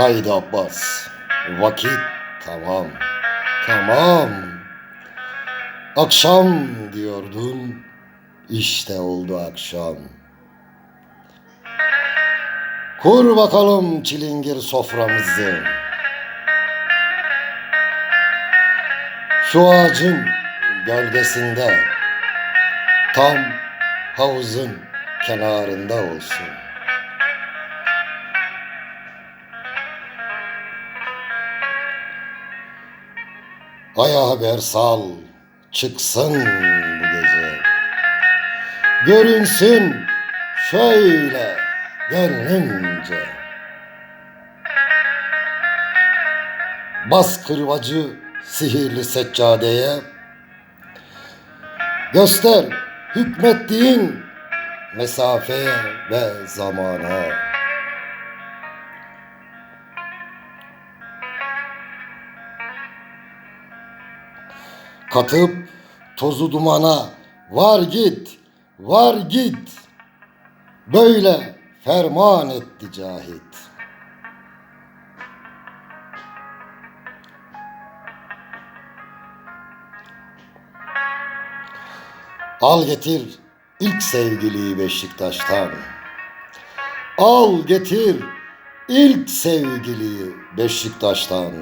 Haydi Abbas, vakit tamam, tamam. Akşam diyordun, işte oldu akşam. Kur bakalım çilingir soframızı. Şu ağacın gölgesinde, tam havuzun kenarında olsun. Aya haber sal, çıksın bu gece. Görünsün şöyle gönlünce. Bas kırbacı sihirli seccadeye. Göster hükmettiğin mesafeye ve zamana. Katıp tozu dumana var git, var git. Böyle ferman etti Cahit. Al getir ilk sevgiliyi Beşiktaş'tan. Al getir ilk sevgiliyi Beşiktaş'tan.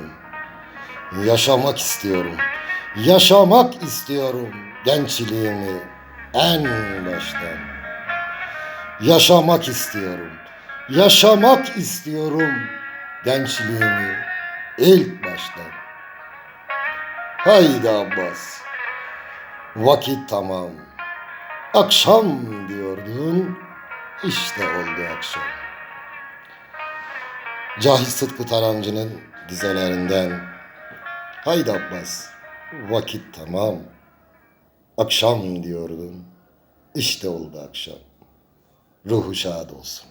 Yaşamak istiyorum. Yaşamak istiyorum gençliğimi en baştan. Yaşamak istiyorum. Yaşamak istiyorum gençliğimi ilk baştan. Haydi Abbas. Vakit tamam. Akşam diyordun. işte oldu akşam. Cahit Sıtkı Tarancı'nın dizelerinden Haydi Abbas, vakit tamam. Akşam diyordun. İşte oldu akşam. Ruhu şad olsun.